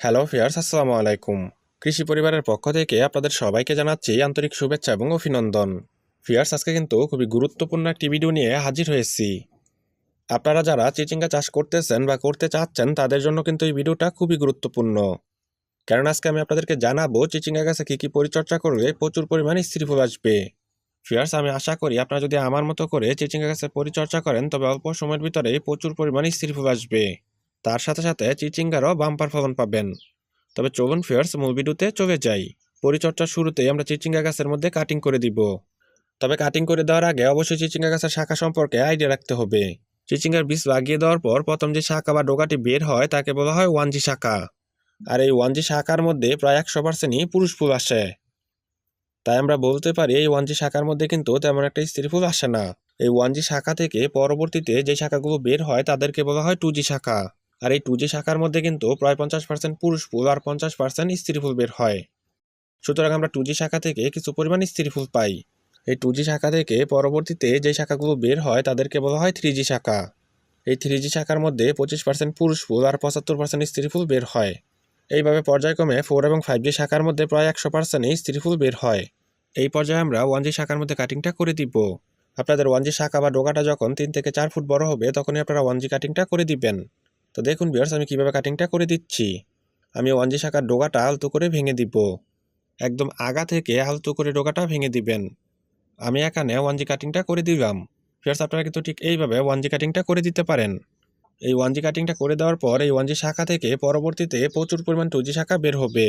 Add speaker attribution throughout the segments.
Speaker 1: Hello fierce আসসালামু আলাইকুম। কৃষি পরিবারের পক্ষ থেকে আপনাদের সবাইকে জানাচ্ছি আন্তরিক শুভেচ্ছা এবং অভিনন্দন। ফিয়ার্স আজকে কিন্তু খুবই গুরুত্বপূর্ণ একটি ভিডিও নিয়ে হাজির হয়েছি। আপনারা যারা চিচিঙ্গা চাষ করতেছেন বা করতে চাচ্ছেন, তাদের জন্য কিন্তু এই ভিডিওটা খুবই গুরুত্বপূর্ণ। কারণ আজকে আমি আপনাদেরকে জানাব চিচিঙ্গা গাছে কী কী পরিচর্যা করলে প্রচুর পরিমাণে স্ত্রী ফুল আসবে। ফিয়ার্স আমি আশা করি আপনারা যদি আমার মতো করে চিচিঙ্গা গাছের পরিচর্যা করেন, তবে অল্প সময়ের ভিতরে প্রচুর পরিমাণে স্ত্রী ফুল আসবে। তার সাথে সাথে চিচিঙ্গারও বাম্পার ফলন পাবেন। তবে চলুন ফিয়ার্স মূল ভিডিওতে চলে যাই পরিচর্যার শুরুতেই আমরা চিচিঙ্গা গাছের মধ্যে কাটিং করে দিব। তবে কাটিং করে দেওয়ার আগে অবশ্যই চিচিঙ্গা গাছের শাখা সম্পর্কে আইডিয়া রাখতে হবে। চিচিঙ্গার বীজ লাগিয়ে দেওয়ার পর প্রথম যে শাখা বা ডোকাটি বের হয় তাকে বলা হয় ওয়ানজি শাখা। আর এই ওয়ানজি শাখার মধ্যে প্রায় একশো পার্সেন্টই পুরুষ ফুল আসে। তাই আমরা বলতে পারি এই ওয়ানজি শাখার মধ্যে কিন্তু তেমন একটা স্ত্রী ফুল আসে না। এই ওয়ানজি শাখা থেকে পরবর্তীতে যে শাখাগুলো বের হয় তাদেরকে বলা হয় টুজি শাখা। আর এই টু জি শাখার মধ্যে কিন্তু প্রায় পঞ্চাশ পার্সেন্ট পুরুষ ফুল আর পঞ্চাশ পার্সেন্ট স্ত্রী ফুল বের হয়। সুতরাং আমরা টু জি শাখা থেকে কিছু পরিমাণ স্ত্রী ফুল পাই। এই টু জি শাখা থেকে পরবর্তীতে যে শাখাগুলো বের হয় তাদেরকে বলা হয় থ্রি জি শাখা। এই থ্রি জি শাখার মধ্যে পঁচিশ পার্সেন্ট পুরুষ ফুল আর পঁচাত্তর পার্সেন্ট স্ত্রী ফুল বের হয়। এইভাবে পর্যায়ক্রমে ফোর এবং ফাইভ জি শাখার মধ্যে প্রায় একশো পার্সেন্টই স্ত্রী ফুল বের হয়। এই পর্যায়ে আমরা ওয়ান জি শাখার মধ্যে কাটিংটা করে দিব। আপনাদের ওয়ান জি শাখা বা ডোকাটা যখন তিন থেকে চার ফুট বড় হবে, তখনই আপনারা ওয়ান জি কাটিংটা করে দিবেন। তো দেখুন বিয়ার্স আমি কীভাবে কাটিংটা করে দিচ্ছি? আমি ওয়ান জি শাখার ডোগাটা আলতো করে ভেঙে দিব। একদম আগা থেকে আলতো করে ডোকাটা ভেঙে দিবেন। আমি এখানে ওয়ান জি কাটিংটা করে দিলাম। ফিয়ার্স আপনারা কিন্তু ঠিক এইভাবে ওয়ান জি কাটিংটা করে দিতে পারেন। এই ওয়ান জি কাটিংটা করে দেওয়ার পর এই ওয়ান জি শাখা থেকে পরবর্তীতে প্রচুর পরিমাণ টু জি শাখা বের হবে।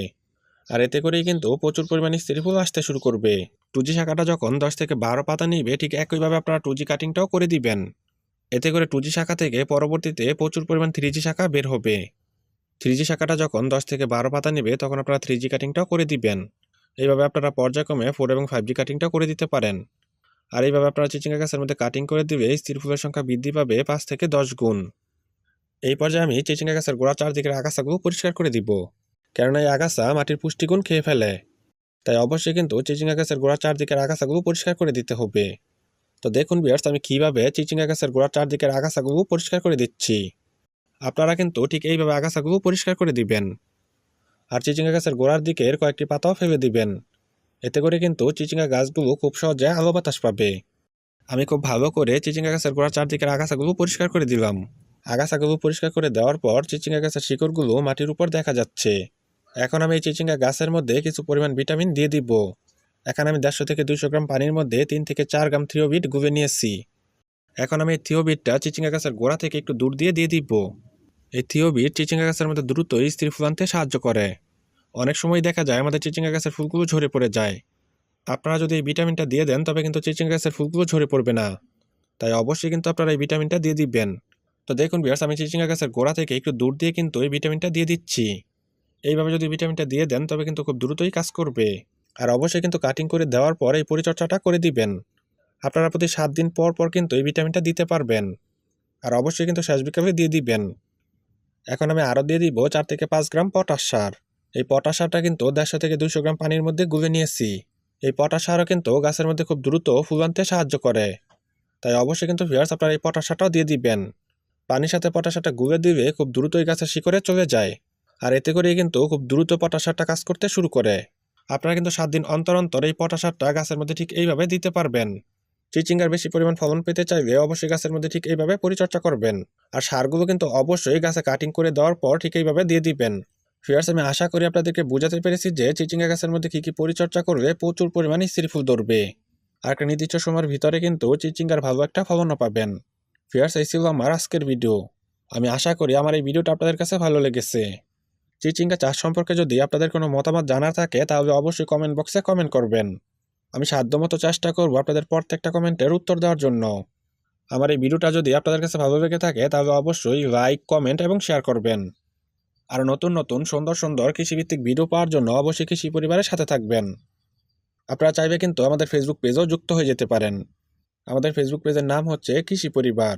Speaker 1: আর এতে করেই কিন্তু প্রচুর পরিমাণে স্ত্রী ফুল আসতে শুরু করবে। টু জি শাখাটা যখন দশ থেকে বারো পাতা নিবে, ঠিক একইভাবে আপনারা টু জি কাটিংটাও করে দিবেন। এতে করে টু শাখা থেকে পরবর্তীতে প্রচুর পরিমাণ থ্রি শাখা বের হবে। থ্রি শাখাটা যখন দশ থেকে বারো পাতা নেবে, তখন আপনারা থ্রি জি কাটিংটাও করে দিবেন। এইভাবে আপনারা পর্যায়ক্রমে ফোর এবং ফাইভ জি কাটিংটাও করে দিতে পারেন। আর এইভাবে আপনারা চিচিঙ্গা গাছের মধ্যে কাটিং করে দিলে স্থির ফুলের সংখ্যা বৃদ্ধি পাবে পাঁচ থেকে দশ গুণ। এই পর্যায়ে আমি চিচিঙ্গা গাছের গোড়া চারদিকের আগাছাগুলো পরিষ্কার করে দিব। কেননা এই আগাছা মাটির পুষ্টিগুণ খেয়ে ফেলে। তাই অবশ্যই কিন্তু চিচিঙ্গা গাছের গোড়া চারদিকের আগাছাগুলো পরিষ্কার করে দিতে হবে। তো দেখুন বিয়ার্স আমি কীভাবে চিচিঙ্গা গাছের গোড়া চারদিকের আগাছাগুলো পরিষ্কার করে দিচ্ছি। আপনারা কিন্তু ঠিক এইভাবে আগাছাগুলো পরিষ্কার করে দিবেন। আর চিচিঙ্গা গাছের গোড়ার দিকের কয়েকটি পাতাও ফেলে দিবেন। এতে করে কিন্তু চিচিঙ্গা গাছগুলো খুব সহজে আলো বাতাস পাবে। আমি খুব ভালো করে চিচিঙ্গা গাছের গোড়ার চারদিকের আগাছাগুলো পরিষ্কার করে দিলাম। আগাছাগুলো পরিষ্কার করে দেওয়ার পর চিচিঙ্গা গাছের শিকড়গুলো মাটির উপর দেখা যাচ্ছে। এখন আমি এই চিচিঙ্গা গাছের মধ্যে কিছু পরিমাণ ভিটামিন দিয়ে দিব। এখন আমি দেড়শো থেকে দুশো গ্রাম পানির মধ্যে তিন থেকে চার গ্রাম থিওবিট গুবে নিয়েছি। এখন আমি এই থিওবিটটা চিচিঙ্গা গাছের গোড়া থেকে একটু দূর দিয়ে দিয়ে দিব। এই থিওবিট চিচিঙ্গা গাছের মধ্যে দ্রুতই স্ত্রী ফুল আনতে সাহায্য করে। অনেক সময় দেখা যায় আমাদের চিচিঙ্গা গাছের ফুলগুলো ঝরে পড়ে যায়। আপনারা যদি এই ভিটামিনটা দিয়ে দেন, তবে কিন্তু চিচিঙ্গা গাছের ফুলগুলো ঝরে পড়বে না। তাই অবশ্যই কিন্তু আপনারা এই ভিটামিনটা দিয়ে দিবেন। তো দেখুন বিয়ার্স আমি চিচিঙ্গা গাছের গোড়া থেকে একটু দূর দিয়ে কিন্তু এই ভিটামিনটা দিয়ে দিচ্ছি। এইভাবে যদি ভিটামিনটা দিয়ে দেন, তবে কিন্তু খুব দ্রুতই কাজ করবে। আর অবশ্যই কিন্তু কাটিং করে দেওয়ার পর এই পরিচর্যাটা করে দিবেন। আপনারা প্রতি সাত দিন পর পর কিন্তু এই ভিটামিনটা দিতে পারবেন। আর অবশ্যই কিন্তু শেষ বিকালে দিয়ে দিবেন। এখন আমি আরও দিয়ে দিব চার থেকে পাঁচ গ্রাম পটাশ সার। এই পটাশ সারটা কিন্তু দেড়শো থেকে দুশো গ্রাম পানির মধ্যে গুলে নিয়েছি। এই পটাশ সারও কিন্তু গাছের মধ্যে খুব দ্রুত ফুল আনতে সাহায্য করে। তাই অবশ্যই কিন্তু ভিয়ার্স আপনারা এই পটাশ সারটাও দিয়ে দিবেন। পানির সাথে পটাশ সারটা গুলে দিলে খুব দ্রুত এই গাছের শিকড়ে চলে যায়। আর এতে করেই কিন্তু খুব দ্রুত পটাশ সারটা কাজ করতে শুরু করে। আপনারা কিন্তু সাত দিন অন্তর অন্তর এই পটাশ সারটা গাছের মধ্যে ঠিক এইভাবে দিতে পারবেন। চিচিঙ্গার বেশি পরিমাণ ফলন পেতে চাইলে অবশ্যই গাছের মধ্যে ঠিক এইভাবে পরিচর্যা করবেন। আর সারগুলো কিন্তু অবশ্যই গাছে কাটিং করে দেওয়ার পর ঠিক এইভাবে দিয়ে দিবেন। ফিয়ার্স আমি আশা করি আপনাদেরকে বোঝাতে পেরেছি যে চিচিঙ্গা গাছের মধ্যে কী কী পরিচর্যা করলে প্রচুর পরিমাণে স্ত্রী ফুল ধরবে। আর একটা নির্দিষ্ট সময়ের ভিতরে কিন্তু চিচিঙ্গার ভালো একটা ফলনও পাবেন। ফিয়ার্স এই ছিল আমার আজকের ভিডিও আমি আশা করি আমার এই ভিডিওটা আপনাদের কাছে ভালো লেগেছে। চিচিঙ্গা চাষ সম্পর্কে যদি আপনাদের কোনো মতামত জানার থাকে, তাহলে অবশ্যই কমেন্ট বক্সে কমেন্ট করবেন। আমি সাধ্যমতো চেষ্টা করব আপনাদের প্রত্যেকটা কমেন্টের উত্তর দেওয়ার জন্য। আমার এই ভিডিওটা যদি আপনাদের কাছে ভালো লেগে থাকে, তাহলে অবশ্যই লাইক কমেন্ট এবং শেয়ার করবেন। আর নতুন নতুন, সুন্দর সুন্দর কৃষিভিত্তিক ভিডিও পাওয়ার জন্য অবশ্যই কৃষি পরিবারের সাথে থাকবেন। আপনারা চাইবে কিন্তু আমাদের ফেসবুক পেজও যুক্ত হয়ে যেতে পারেন। আমাদের ফেসবুক পেজের নাম হচ্ছে কৃষি পরিবার।